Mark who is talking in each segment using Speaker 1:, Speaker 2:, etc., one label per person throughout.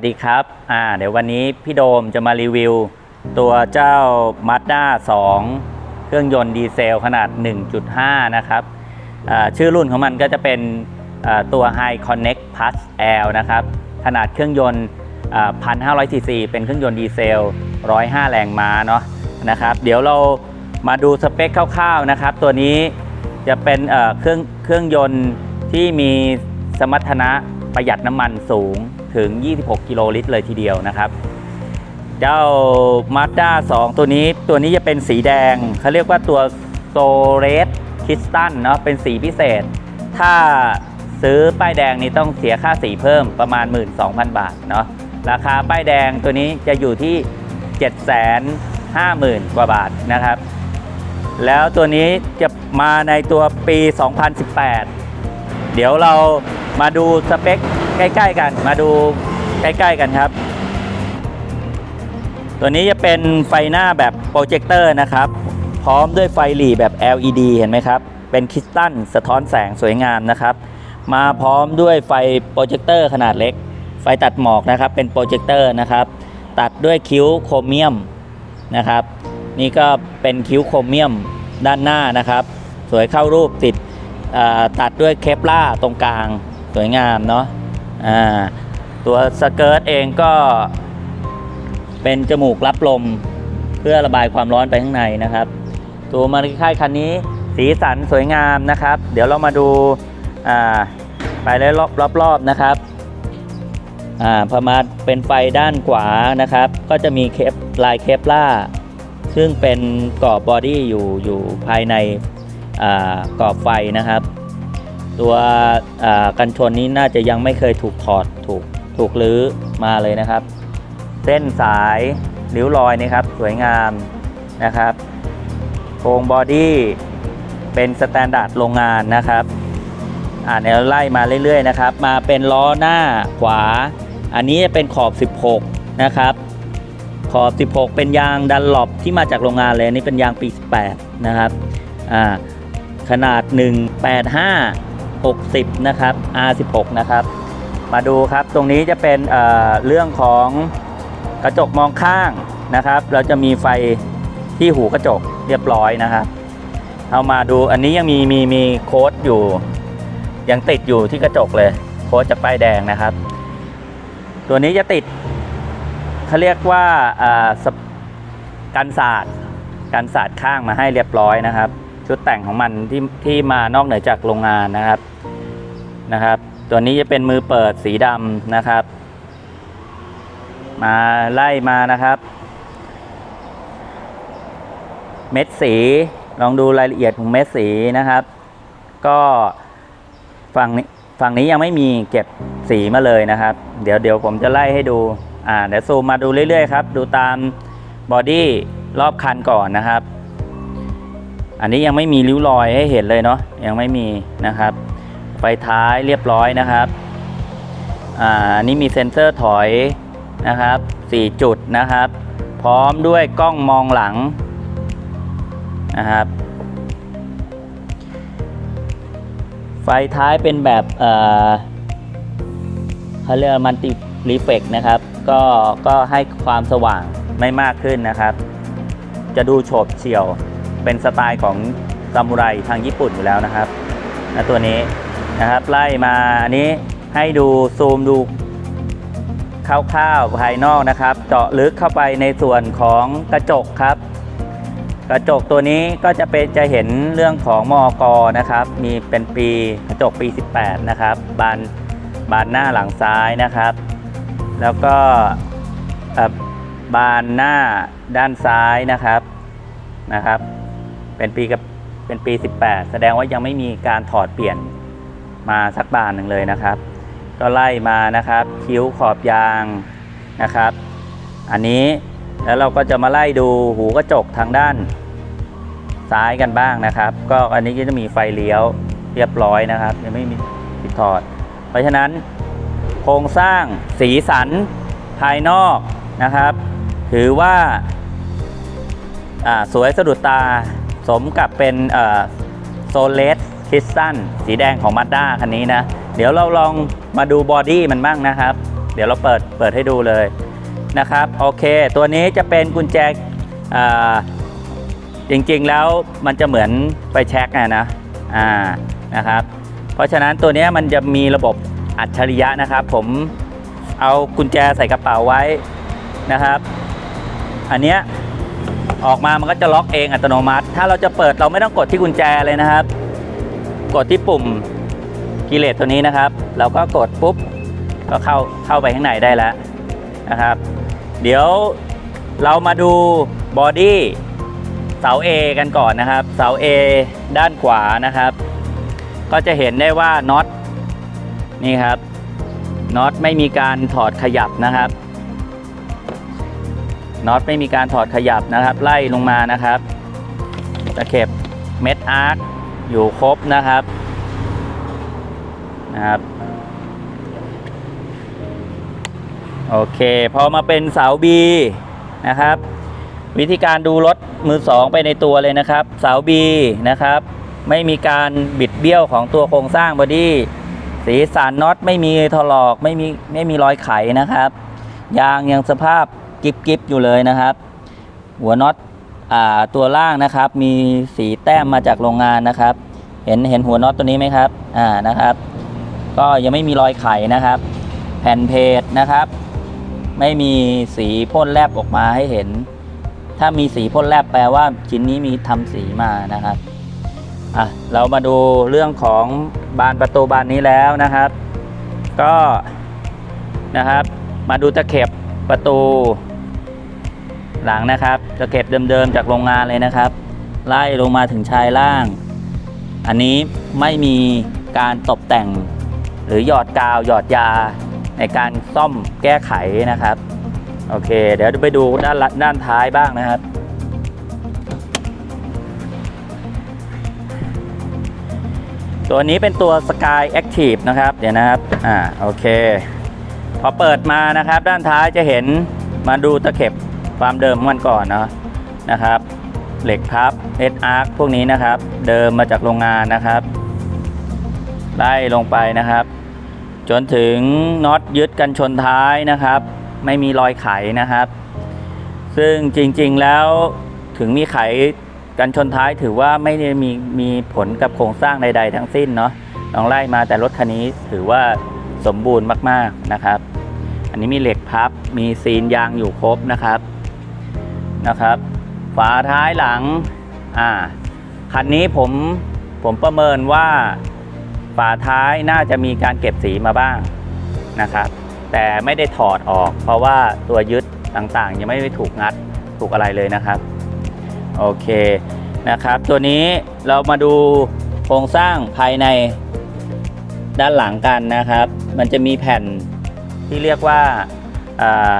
Speaker 1: วัสดีครับอ่าเดี๋ยววันนี้พี่โดมจะมารีวิว ตัวเจ้า Mazda 2 เครื่องยนต์ดีเซลขนาด 1.5 นะครับชื่อรุ่นของมันก็จะเป็นตัว High Connect Plus L นะครับ ขนาดเครื่องยนต์ 1,500 ซีซี เป็นเครื่องยนต์ดีเซล 105 แรงม้าเนาะนะครับ เดี๋ยวเรามาดูสเปคคร่าวๆนะครับ ตัวนี้จะเป็นเครื่องเครื่องยนต์ที่มีสมรรถนะ ประหยัดน้ำมันสูงถึง 26 กิโลลิตรเลยทีเดียวนะครับ เจ้า Mazda 2 ตัวนี้ตัวนี้จะเป็นสีแดงเขาเรียกว่าตัว s o r e d Crystal เนาะเป็นสีพิเศษ ถ้าซื้อป้ายแดงนี่ต้องเสียค่าสีเพิ่มประมาณ 12,000 บาทเนาะราคาป้ายแดงตัวนี้จะอยู่ที่ 750,000 กว่าบาทนะครับ แล้วตัวนี้จะมาในตัวปี 2018 เดี๋ยวเรามาดูสเปคใกล้ ๆ กัน มาดูใกล้ๆกันครับ ตัวนี้จะเป็นไฟหน้าแบบโปรเจคเตอร์นะครับ พร้อมด้วยไฟหลีแบบ LED เห็นไหมครับ เป็นคริสตัลสะท้อนแสงสวยงามนะครับ มาพร้อมด้วยไฟโปรเจคเตอร์ขนาดเล็ก ไฟตัดหมอกนะครับ เป็นโปรเจคเตอร์นะครับ ตัดด้วยคิ้วโครเมียมนะครับ นี่ก็เป็นคิ้วโครเมียมด้านหน้านะครับ สวยเข้ารูปติด ตัดด้วยเคปล่าตรงกลางสวยงามเนาะตัวสเกิร์ตเองก็เป็นจมูกรับลมเพื่อระบายความร้อนไปข้างในนะครับ ตัวมาริค่ายคันนี้สีสันสวยงามนะครับ เดี๋ยวเรามาดูาไปเลยรอบรอบๆนะครับพอมาเป็นไฟด้านขวานะครับ ก็จะมีเคปลายเคปล่าซึ่งเป็นกรอบบอดี้อยู่อยู่ภายใน กรอบไฟนะครับ ตัวกันชนนี้น่าจะยังไม่เคยถูกถอดถูกถูกรื้อมาเลยนะครับ เส้นสายริ้วรอยนี่ครับสวยงามนะครับโครงบอดี้เป็นสแตนดาร์ดโรงงานนะครับ อ่าเดี๋ยวไล่มาเรื่อยๆนะครับ มาเป็นล้อหน้าขวา อันนี้จะเป็นขอบ 16 นะครับ ขอบ 16 เป็นยางดันหลบที่มาจากโรงงานเลยนนี่เป็นยางปี 18 นะครับ อ่า ขนาด 185 60 นะครับ R16 นะครับ มาดูครับตรงนี้จะเป็นเอ่อเรื่องของกระจกมองข้างนะครับ เราจะมีไฟที่หูกระจกเรียบร้อยนะครับเอามาดูอันนี้ยังมีมีมีโค้ดอยู่ ยังติดอยู่ที่กระจกเลย โค้ดจากป้ายแดงนะครับ ตัวนี้จะติดเขาเรียกว่าอ่ากันศาสตร์กันศาสตร์ข้างมาให้เรียบร้อยนะครับ ชุดแต่งของมันที่ที่มานอกเหนือจากโรงงานนะครับนะครับ ตัวนี้จะเป็นมือเปิดสีดำนะครับ มาไล่มานะครับ เม็ดสีลองดูรายละเอียดของเม็ดสีนะครับ ก็ฝั่งนี้ฝั่งนี้ยังไม่มีเก็บสีมาเลยนะครับ เดี๋ยวเดี๋ยวผมจะไล่ให้ดูอ่าเดี๋ยวซูมมาดูเรื่อยๆครับ ดูตามบอดี้รอบคันก่อนนะครับ อันนี้ยังไม่มีริ้วรอยให้เห็นเลยเนาะยังไม่มีนะครับไฟท้ายเรียบร้อยนะครับอ่าอันนี้มีเซ็นเซอร์ถอยนะครับ 4 จุดนะครับ พร้อมด้วยกล้องมองหลังนะครับ ไฟท้ายเป็นแบบเอ่อเขาเรียกมันติรีเฟกนะครับ ก็ก็ให้ความสว่างไม่มากขึ้นนะครับ จะดูโฉบเฉี่ยว เป็นสไตล์ของซามูไรทางญี่ปุ่นอยู่แล้วนะครับนะตัวนี้นะครับไล่มาอันนี้ให้ดูซูมดูคร่าวๆภายนอกนะครับ เจาะลึกเข้าไปในส่วนของกระจกครับ กระจกตัวนี้ก็จะเป็นจะเห็นเรื่องของมอกนะครับ มีเป็นปีกระจกปี 18 นะครับ บานบานหน้าหลังซ้ายนะครับ แล้วก็บานหน้าด้านซ้ายนะครับนะครับ เป็นปีกับเป็นปี 18 แสดงว่ายังไม่มีการถอดเปลี่ยนมาสักบานหนึ่งเลยนะครับ ก็ไล่มานะครับคิ้วขอบยางนะครับ อันนี้แล้วเราก็จะมาไล่ดูหูกระจกทางด้านซ้ายกันบ้างนะครับ ก็อันนี้ก็จะมีไฟเลี้ยวเรียบร้อยนะครับ ยังไม่มีติดถอด เพราะฉะนั้นโครงสร้างสีสันภายนอกนะครับ ถือว่าอ่าสวยสะดุดตา สมกับเป็นโซเลสคริสตัลสีแดงของมาด้าคันนี้นะ เดี๋ยวเราลองมาดูบอดี้มันบ้างนะครับ เดี๋ยวเราเปิดเปิดให้ดูเลยนะครับ โอเค ตัวนี้จะเป็นกุญแจจริงๆแล้วมันจะเหมือนไฟแช็กนะนะอ่านะครับ เพราะฉะนั้นตัวนี้มันจะมีระบบอัจฉริยะนะครับ ผมเอากุญแจใส่กระเป๋าไว้นะครับ อันเนี้ย ออกมามันก็จะล็อกเองอัตโนมัติ ถ้าเราจะเปิดเราไม่ต้องกดที่กุญแจเลยนะครับ กดที่ปุ่มกิเลสตัวนี้นะครับ เราก็กดปุ๊บก็เข้าเข้าไปข้างในได้แล้วนะครับ เดี๋ยวเรามาดูบอดี้เสา A กันก่อนนะครับ เสา A ด้านขวานะครับ ก็จะเห็นได้ว่าน็อตนี่ครับน็อตไม่มีการถอดขยับนะครับ น็อตไม่มีการถอดขยับนะครับ ไล่ลงมานะครับ ตะเข็บเม็ดอาร์คอยู่ครบนะครับนะครับโอเคพอมาเป็นเสา B นะครับ วิธีการดูรถมือสองไปในตัวเลยนะครับ เสา B นะครับ ไม่มีการบิดเบี้ยวของตัวโครงสร้างบอดี้สีสันน็อตไม่มีถลอกไม่มีไม่มีรอยไขนะครับ ยางยังสภาพ กิบกิบอยู่เลยนะครับ หัวน็อตตัวล่างนะครับ มีสีแต้มมาจากโรงงานนะครับ เห็นเห็นหัวน็อตตัวนี้ไหมครับอ่านะครับ ก็ยังไม่มีรอยไขนะครับ แผ่นเพจนะครับ ไม่มีสีพ่นแลบออกมาให้เห็น ถ้ามีสีพ่นแลบแปลว่าชิ้นนี้มีทำสีมานะครับอะเรามาดูเรื่องของบานประตูบานนี้แล้วนะครับ ก็นะครับ มาดูตะเข็บประตู หลังนะครับตะเข็บเดิมๆจากโรงงานเลยนะครับ ไล่ลงมาถึงชายล่าง อันนี้ไม่มีการตกแต่ง หรือหยอดกาวหยอดยาในการซ่อมแก้ไขนะครับ โอเค เดี๋ยวไปดูด้านละด้านท้ายบ้างนะครับตัวนี้เป็นตัว Sky Active นะครับ เดี๋ยวนะครับ อ่า โอเค พอเปิดมานะครับ ด้านท้ายจะเห็นมาดูตะเข็บ ความเดิมของมันก่อนเนาะนะครับ เหล็กพับเอสอาร์พวกนี้นะครับ เดิมมาจากโรงงานนะครับ ไล่ลงไปนะครับ จนถึงน็อตยึดกันชนท้ายนะครับ ไม่มีรอยไขนะครับ ซึ่งจริงๆแล้วถึงมีไขกันชนท้ายถือว่าไม่ได้มีมีผลกับโครงสร้างใด ๆ ทั้งสิ้นเนาะลองไล่มาแต่รถคันนี้ถือว่าสมบูรณ์มากๆนะครับ อันนี้มีเหล็กพับ มีซีนยางอยู่ครบนะครับ นะครับ ฝาท้ายหลังอ่าคันนี้ผมผมประเมินว่าฝาท้ายน่าจะมีการเก็บสีมาบ้างนะครับ แต่ไม่ได้ถอดออก เพราะว่าตัวยึดต่างๆ ยังไม่ได้ถูกงัดถูกอะไรเลยนะครับ โอเคนะครับ ตัวนี้เรามาดูโครงสร้างภายในด้านหลังกันนะครับ มันจะมีแผ่นที่เรียกว่าา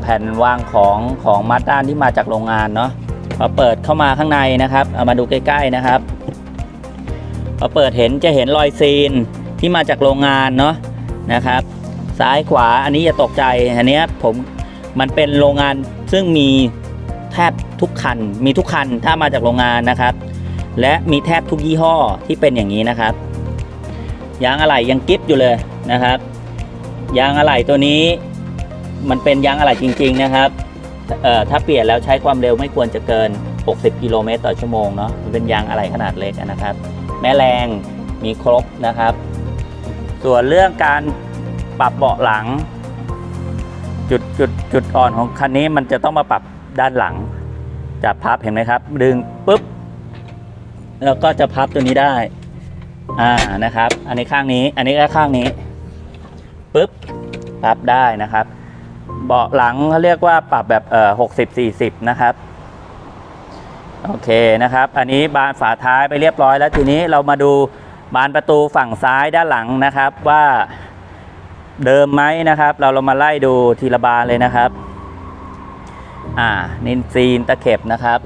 Speaker 1: แผ่นวางของของมัดด้านที่มาจากโรงงานเนาะพอเปิดเข้ามาข้างในนะครับเอามาดูใกล้ ๆนะครับพอเปิดเห็นจะเห็นรอยซีนที่มาจากโรงงานเนาะนะครับ ซ้ายขวาอันนี้อย่าตกใจอันนี้ผมมันเป็นโรงงานซึ่งมีแทบทุกคัน มีทุกคันถ้ามาจากโรงงานนะครับ และมีแทบทุกยี่ห้อที่เป็นอย่างนี้นะครับยางอะไหล่ยังกิฟอยู่เลยนะครับยางอะไหล่ตัวนี้ มันเป็นยางอะไหล่จริง ๆ นะครับเอ่อถ้าเปลี่ยนแล้วใช้ความเร็วไม่ควรจะเกิน 60 กิโลเมตรต่อชั่วโมงเนาะมันเป็นยางอะไหล่ขนาดเล็กนะครับ แม่แรงมีครบนะครับ ส่วนเรื่องการปรับเบาะหลัง จุดจุดจุดอ่อนของคันนี้มันจะต้องมาปรับด้านหลังจับพับเห็นไหมครับ ดึงปุ๊บแล้วก็จะพับตัวนี้ได้อ่านะครับ อันนี้ข้างนี้ อันนี้ก็ข้างนี้ปุ๊บพับได้นะครับ เบาะหลังเขาเรียกว่าปรับแบบเอ่อหกสิบสี่สิบนะครับโอเคนะครับ อันนี้บานฝาท้ายไปเรียบร้อยแล้วทีนี้เรามาดูบานประตูฝั่งซ้ายด้านหลังนะครับว่าเดิมไหมนะครับ เราเรามาไล่ดูทีละบานเลยนะครับ อ่านินซีนตะเข็บนะครับ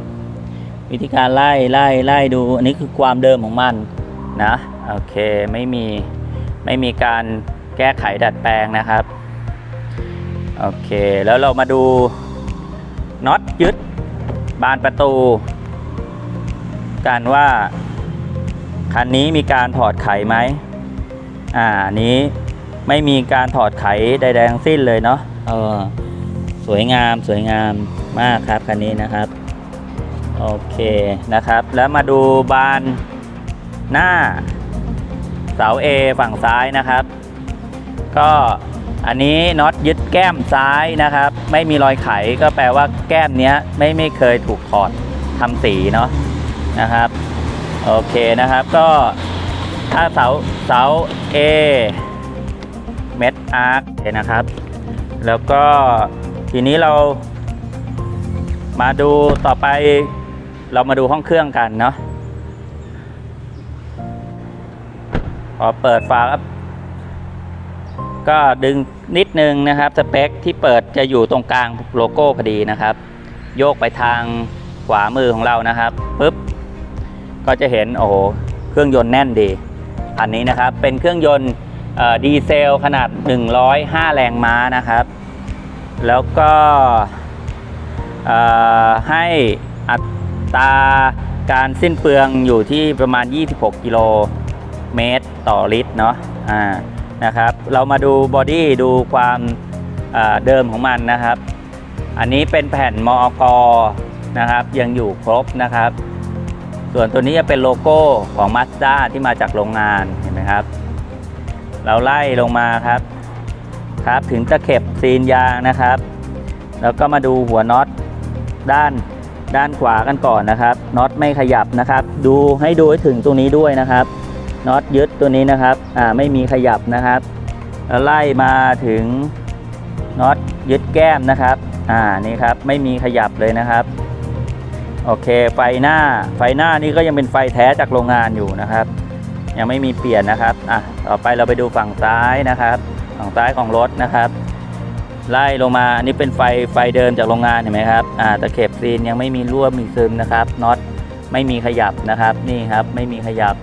Speaker 1: วิธีการไล่ไล่ไล่ดูอันนี้คือความเดิมของมันนะโอเคไม่มีไม่มีการแก้ไขดัดแปลงนะครับ โอเคแล้วเรามาดูน็อตยึดบานประตู กันว่า คันนี้มีการถอดไขไหมอ่านนี้ไม่มีการถอดไขใดๆทั้งสิ้นเลยเนาะเออสวยงามสวยงามมากครับคันนี้นะครับโอเคนะครับ แล้วมาดูบานหน้าเสา A ฝั่งซ้ายนะครับ ก็ อันนี้น็อตยึดแก้มซ้ายนะครับ ไม่มีรอยไขก็แปลว่าแก้มเนี้ยไม่ไม่เคยถูกถอดทำสีเนาะนะครับโอเคนะครับก็ถ้าเสาเสา A เม็ดอาร์คนะครับ แล้วก็ทีนี้เรามาดูต่อไปเรามาดูห้องเครื่องกันเนาะพอเปิดฝาครับ ก็ดึงนิดนึงนะครับสเปคที่เปิดจะอยู่ตรงกลางโลโก้พอดีนะครับ โยกไปทางขวามือของเรานะครับปุ๊บก็จะเห็นโอ้โหเครื่องยนต์แน่นดีอันนี้นะครับเป็นเครื่องยนต์ดีเซลขนาด 105 แรงม้านะครับ แล้วก็ให้อัตราการสิ้นเปลืองอยู่ที่ประมาณ 26 กิโลเมตรต่อลิตรเนาะอ่า นะครับ เรามาดูบอดี้ดูความเอ่อเดิมของมันนะครับ อันนี้เป็นแผ่นมอกนะครับ ยังอยู่ครบนะครับ ส่วนตัวนี้จะเป็นโลโก้ของ Mazda ที่มาจากโรงงานเห็นไหมครับ เราไล่ลงมาครับครับถึงตะเข็บซีนยางนะครับ แล้วก็มาดูหัวน็อตด้านด้านขวากันก่อนนะครับน็อตไม่ขยับนะครับ ดูให้ดูให้ถึงตรงนี้ด้วยนะครับ น็อตยึดตัวนี้นะครับอ่าไม่มีขยับนะครับแล้วไล่มาถึงน็อตยึดแก้มนะครับอ่านี่ครับไม่มีขยับเลยนะครับโอเคไฟหน้าไฟหน้านี่ก็ยังเป็นไฟแท้จากโรงงานอยู่นะครับ ยังไม่มีเปลี่ยนนะครับอะต่อไปเราไปดูฝั่งซ้ายนะครับ ฝั่งซ้ายของรถนะครับไล่ลงมาอันนี้เป็นไฟไฟเดิมจากโรงงานเห็นไหมครับอ่าตะเข็บซีนยังไม่มีรั่วมีซึมนะครับน็อตไม่มีขยับนะครับ นี่ครับไม่มีขยับ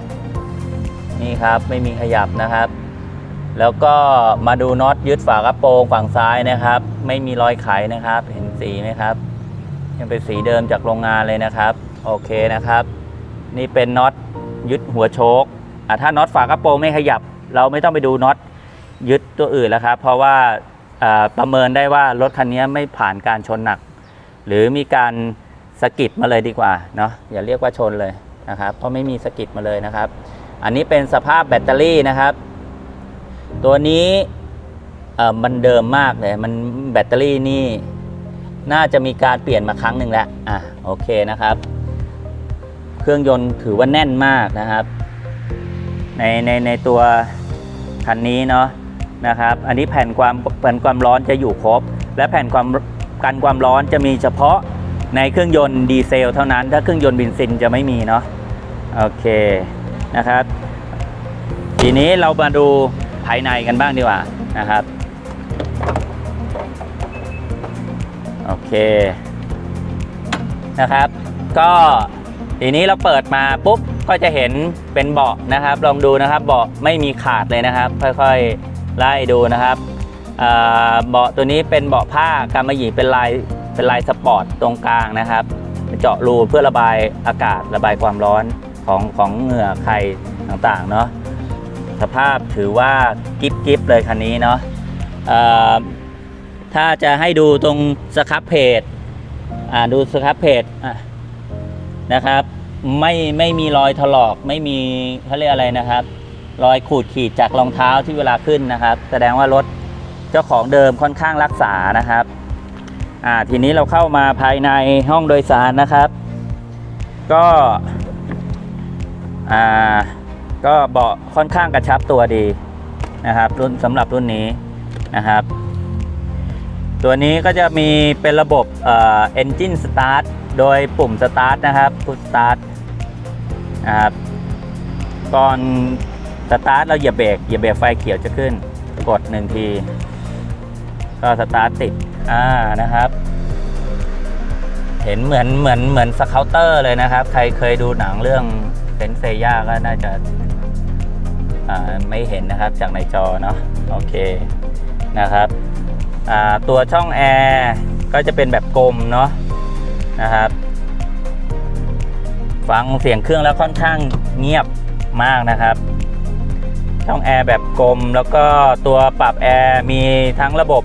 Speaker 1: นี่ครับไม่มีขยับนะครับ แล้วก็มาดูน็อตยึดฝากระโปรงฝั่งซ้ายนะครับ ไม่มีรอยไขนะครับ เห็นสีไหมครับ ยังเป็นสีเดิมจากโรงงานเลยนะครับ โอเคนะครับ นี่เป็นน็อตยึดหัวโชคอะถ้าน็อตฝากระโปรงไม่ขยับ เราไม่ต้องไปดูน็อตยึดตัวอื่นแล้วครับ เพราะว่าประเมินได้ว่ารถคันนี้ไม่ผ่านการชนหนัก หรือมีการสกิดมาเลยดีกว่าเนาะอย่าเรียกว่าชนเลยนะครับ เพราะไม่มีสกิดมาเลยนะครับ อันนี้เป็นสภาพแบตเตอรี่นะครับ ตัวนี้มันเดิมมากเลย มันแบตเตอรี่นี่ น่าจะมีการเปลี่ยนมาครั้งหนึ่งแล้วอะโอเคนะครับ เครื่องยนต์ถือว่าแน่นมากนะครับ ในในในตัวคันนี้เนาะนะครับ อันนี้แผ่นความแผ่นความร้อนจะอยู่ครบ และแผ่นความกันความร้อนจะมีเฉพาะในเครื่องยนต์ดีเซลเท่านั้น ถ้าเครื่องยนต์เบนซินจะไม่มีเนาะโอเค นะครับ ทีนี้เรามาดูภายในกันบ้างดีกว่านะครับ โอเคนะครับ ก็ทีนี้เราเปิดมาปุ๊บก็จะเห็นเป็นเบาะนะครับ ลองดูนะครับเบาะไม่มีขาดเลยนะครับ ค่อยๆไล่ดูนะครับเบาะตัวนี้เป็นเบาะผ้ากำมะหยี่เป็นลายเป็นลายสปอร์ตตรงกลางนะครับ เจาะรูเพื่อระบายอากาศระบายความร้อน ของของเหงื่อไข่ต่างๆเนาะสภาพถือว่ากิฟกิฟเลยคันนี้เนาะถ้าจะให้ดูตรงสครับเพจดูสครับเพจนะครับ ไม่ไม่มีรอยถลอกไม่มีเขาเรียกอะไรนะครับ รอยขูดขีดจากรองเท้าที่เวลาขึ้นนะครับ แสดงว่ารถเจ้าของเดิมค่อนข้างรักษานะครับทีนี้เราเข้ามาภายในห้องโดยสารนะครับ ก็ อ่าก็เบาะค่อนข้างกระชับตัวดีนะครับรุ่นสำหรับรุ่นนี้นะครับ ตัวนี้ก็จะมีเป็นระบบเอ่อ engine start โดยปุ่ม start นะครับ push start นะครับก่อน start เราเหยียบเบรกเหยียบเบรกไฟเขียวจะขึ้น กดหนึ่งที ก็สตาร์ทติดอ่านะครับ เห็นเหมือนเหมือนเหมือนสเคาเตอร์เลยนะครับ ใครเคยดูหนังเรื่อง เซนเซย่าก็น่าจะไม่เห็นนะครับจากในจอเนาะโอเคนะครับตัวช่องแอร์ก็จะเป็นแบบกลมเนาะนะครับ ฟังเสียงเครื่องแล้วค่อนข้างเงียบมากนะครับ ช่องแอร์แบบกลมแล้วก็ตัวปรับแอร์มีทั้งระบบ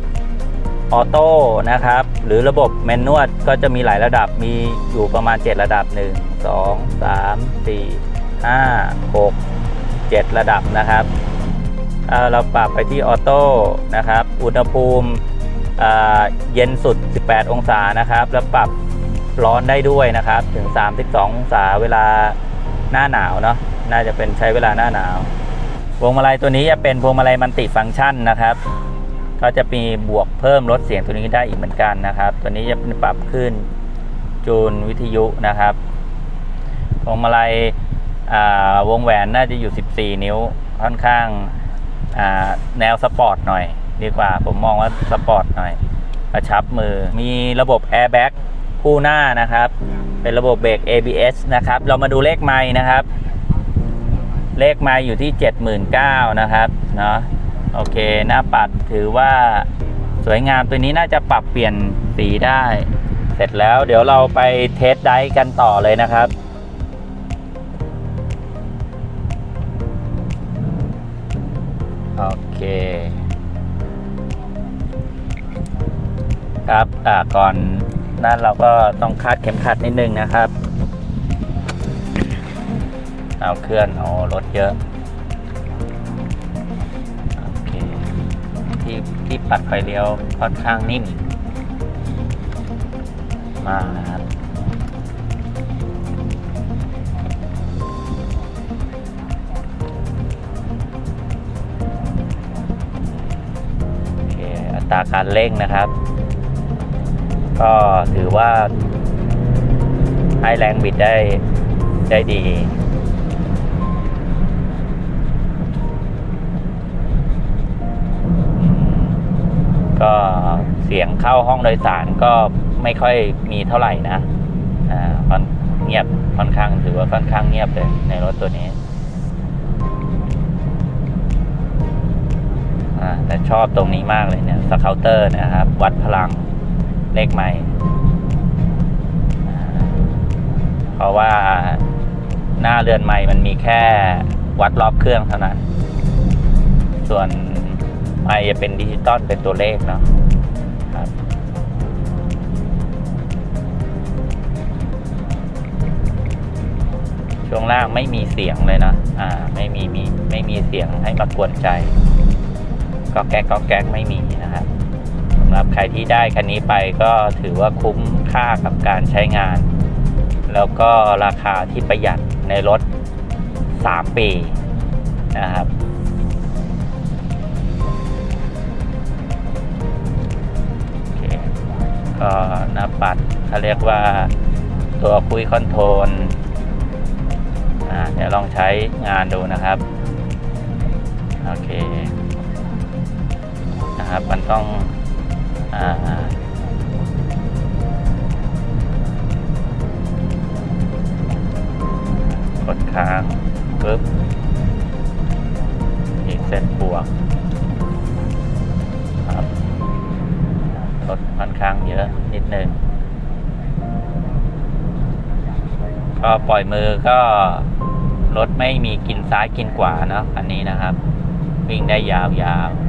Speaker 1: ออโต้นะครับ หรือระบบแมนนวลก็จะมีหลายระดับมีอยู่ประมาณ 7 ระดับ1 2 3 4 5 6 7 ระดับนะครับเเราปรับไปที่ออโต้นะครับ อุณหภูมิเย็นสุด 18 องศานะครับ แล้วปรับร้อนได้ด้วยนะครับ ถึง 32 องศาเวลาหน้าหนาวเนาะน่าจะเป็นใช้เวลาหน้าหนาวพวงมาลัยตัวนี้จะเป็นพวงมาลัยมันติฟังก์ชันนะครับ ก็จะมีบวกเพิ่มลดเสียงตัวนี้ได้อีกเหมือนกันนะครับ ตัวนี้จะเป็นปรับขึ้นจูนวิทยุนะครับ วงมาลัยวงแหวนน่าจะอยู่ 14 นิ้วค่อนข้างแนวสปอร์ตหน่อย ดีกว่า ผมมองว่าสปอร์ตหน่อยกระชับมือ มีระบบแอร์แบ็กคู่หน้านะครับ เป็นระบบเบรก ABS นะครับ เรามาดูเลขไม้นะครับ เลขไม้อยู่ที่ 79,000นะครับเนาะโอเค หน้าปัดถือว่าสวยงามตัวนี้น่าจะปรับเปลี่ยนสีได้ เสร็จแล้วเดี๋ยวเราไปเทสไดกันต่อเลยนะครับ เคครับอ่าก่อนนั่นเราก็ต้องคาดเข็มขัดนิดนึงนะครับ เอาเคลื่อนโอ้รถเยอะโอเคที่ที่ปัดไฟเลี้ยวค่อนข้างนิ่ม มากนะครับ การเร่งนะครับ ก็ถือว่าให้แรงบิดได้ได้ดีก็เสียงเข้าห้องโดยสารก็ไม่ค่อยมีเท่าไหร่นะ อ่าค่อนเงียบค่อนข้างถือว่าค่อนข้างเงียบเลยในรถตัวนี้ แต่ชอบตรงนี้มากเลยเนี่ยสเคาเตอร์นะครับ วัดพลังเลขใหม่ เพราะว่าหน้าเรือนใหม่มันมีแค่วัดรอบเครื่องเท่านั้น ส่วนไม่จะเป็นดิจิตอลเป็นตัวเลขเนาะครับช่วงล่างไม่มีเสียงเลยนะ อ่า ไม่มีมีไม่มีเสียงให้มากวนใจ ก็แก๊กก็แก๊กไม่มีนะครับสำหรับใครที่ได้คันนี้ไปก็ถือว่าคุ้มค่ากับการใช้งาน แล้วก็ราคาที่ประหยัดในรถ 3 ปีนะครับก็หน้าปัดเขาเรียกว่าตัวคุยคอนโทรลอ่าเดี๋ยวลองใช้งานดูนะครับ โอเค นะครับ มันต้องอากดค้างปึ๊บอีกเส้นบวกครับรถค่อนข้างเยอะนิดนึงก็ปล่อยมือก็รถไม่มีกินซ้ายกินขวาเนอะอันนี้นะครับ วิ่งได้ยาวๆ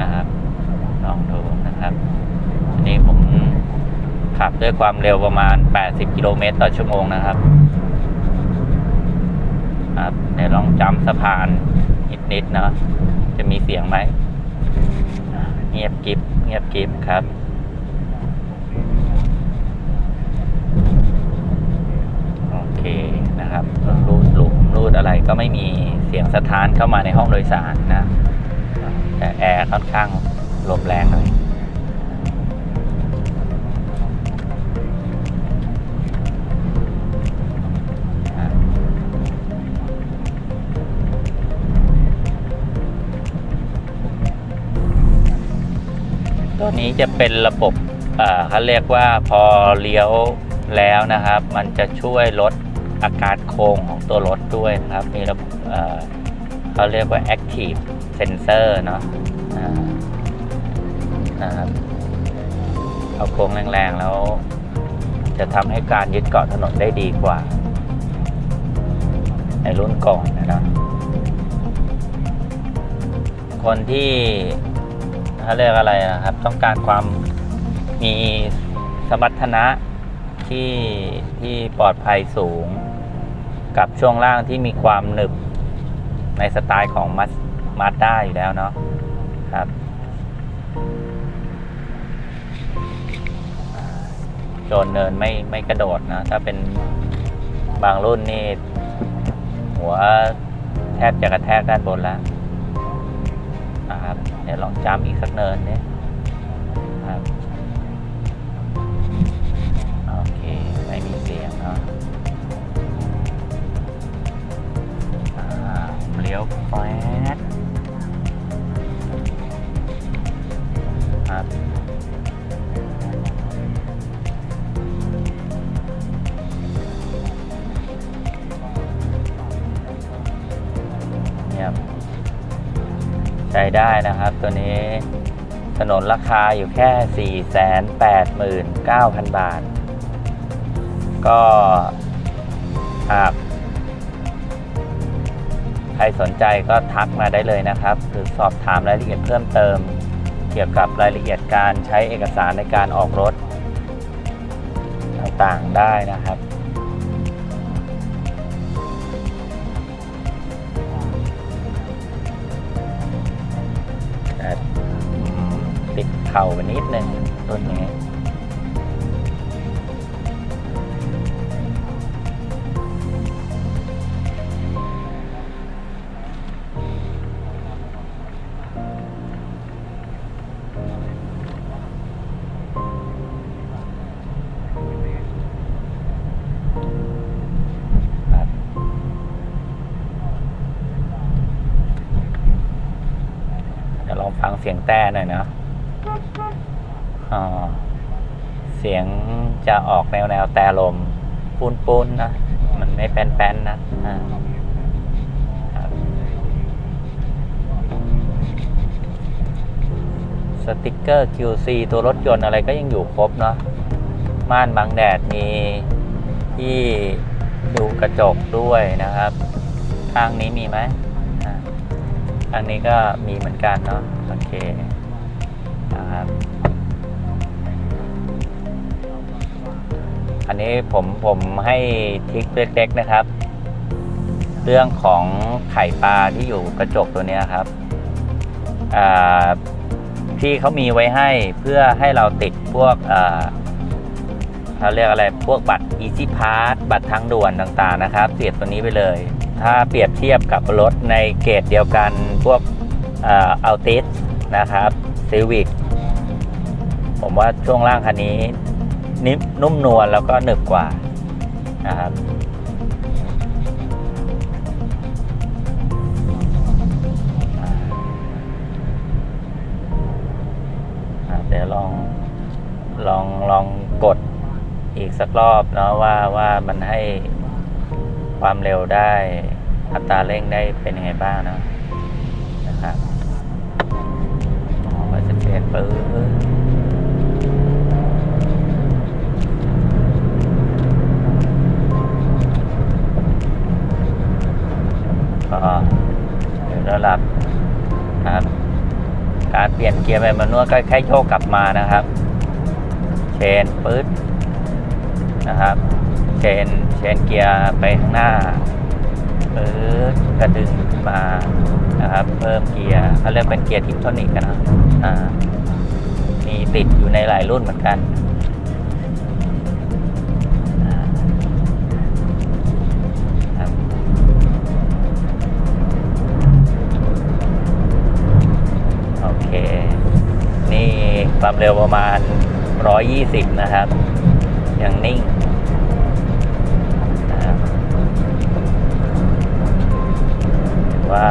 Speaker 1: นะครับ ลองดูนะครับอันนี้ผมขับด้วยความเร็วประมาณ 80 กิโลเมตรต่อชั่วโมงนะครับ ครับเดี๋ยวลองจำสะพานนิดๆเนาะจะมีเสียงไหม เงียบกิบเงียบกิบครับโอเคนะครับรูดหลุมรูดอะไรก็ไม่มีเสียงสะท้านเข้ามาในห้องโดยสารนะ แต่แอร์ค่อนข้างลมแรงหน่อยตัวนี้จะเป็นระบบเขาเรียกว่าพอเลี้ยวแล้วนะครับ มันจะช่วยลดอาการโค้งของตัวรถด้วยนะครับ มีระบบเอ่อเขาเรียกว่า active sensor เนาะนะครับเอาโค้งแรงๆ แล้วจะทำให้การยึดเกาะถนนได้ดีกว่า ในรุ่นก่อนนะเนาะคนที่เขาเรียกอะไรนะครับ ต้องการความมีสมรรถนะที่ที่ปลอดภัยสูง กับช่วงล่างที่มีความหนึบในสไตล์ของมัส มาด้าอยู่แล้วเนาะครับ โจนเนินไม่ไม่กระโดดนะ ถ้าเป็นบางรุ่นนี่ หัวแทบจะกระแทกด้านบนแล้วนะครับเดี๋ยวลองจ้ำอีกสักเนินเนี่ยครับโอเคไม่มีเสียงเนาะเลี้ยวแฟด ครับเงียใช้ได้นะครับตัวนี้ถนนราคาอยู่แค่ 489,000 บาท ก็หากใครสนใจก็ทักมาได้เลยนะครับ หรือสอบถามรายละเอียดเพิ่มเติม เกี่ยวกับรายละเอียดการใช้เอกสารในการออกรถต่างๆได้นะครับติดเข่าไปนิดนึง แต่หน่อยนะเสียงจะออกแนวแนวแต่ลมปูนปูนๆนะ มันไม่แป้นๆนะสติกเกอร์ QC ตัวรถยนต์อะไรก็ยังอยู่ครบเนาะม่านบังแดดมีที่ดูกระจกด้วยนะครับ ข้างนี้มีไหม อ่าข้างนี้ก็มีเหมือนกันเนาะโอเคนะครับอันนี้ผมผมให้ทิคเล็กๆนะครับ เรื่องของไข่ปลาที่อยู่กระจกตัวนี้ครับอ่าที่เขามีไว้ให้เพื่อให้เราติดพวกเขาเรียกอะไรพวกบัตร Easy Pass บัตรทางด่วนต่างๆนะครับ เสียบตัวนี้ไปเลย ถ้าเปรียบเทียบกับรถในเกรดเดียวกันพวกเอัลติสนะครับซีวิกผมว่าช่วงล่างคันนี้นิ่มนุ่มนวลแล้วก็หนึบกว่านะครับเดี๋ยวลองลองลองกดอีกสักรอบเนาะว่าว่ามันให้ ความเร็วได้อัตราเร่งได้เป็นยังไงบ้างนะนะครับอ๋อมันจะเปลี่ยนปื้ก็อยู่ระดับนะครับการเปลี่ยนเกียร์แบบมานวลก็แค่โยกกลับมานะครับ เชนปื๊ดนะครับ เชน เชนเกียร์ไปข้างหน้าปื๊ดกระดึงขึ้นมานะครับ เพิ่มเกียร์เขาเรียกเป็นเกียร์ทิปโทนิกกันนะอ่ามีติดอยู่ในหลายรุ่นเหมือนกันโอเคนี่ความเร็วประมาณ 120 นะครับ ยังนิ่ง ว่า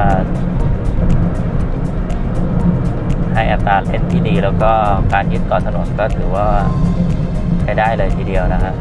Speaker 1: ให้อัตราเล่นที่ดีแล้วก็การยึดเกาะถนนก็ถือว่าใช้ได้เลยทีเดียวนะครับ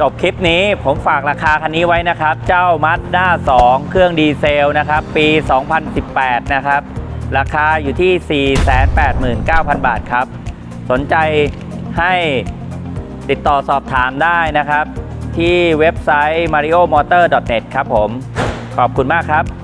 Speaker 1: จบคลิปนี้ผมฝากราคาคันนี้ไว้นะครับ เจ้ามัดด้า2เครื่องดีเซลนะครับ ปี 2018 นะครับ ราคาอยู่ที่ 489,000 บาทครับ สนใจให้ติดต่อสอบถามได้นะครับ ที่เว็บไซต์ mariomotor.net ครับผม ขอบคุณมากครับ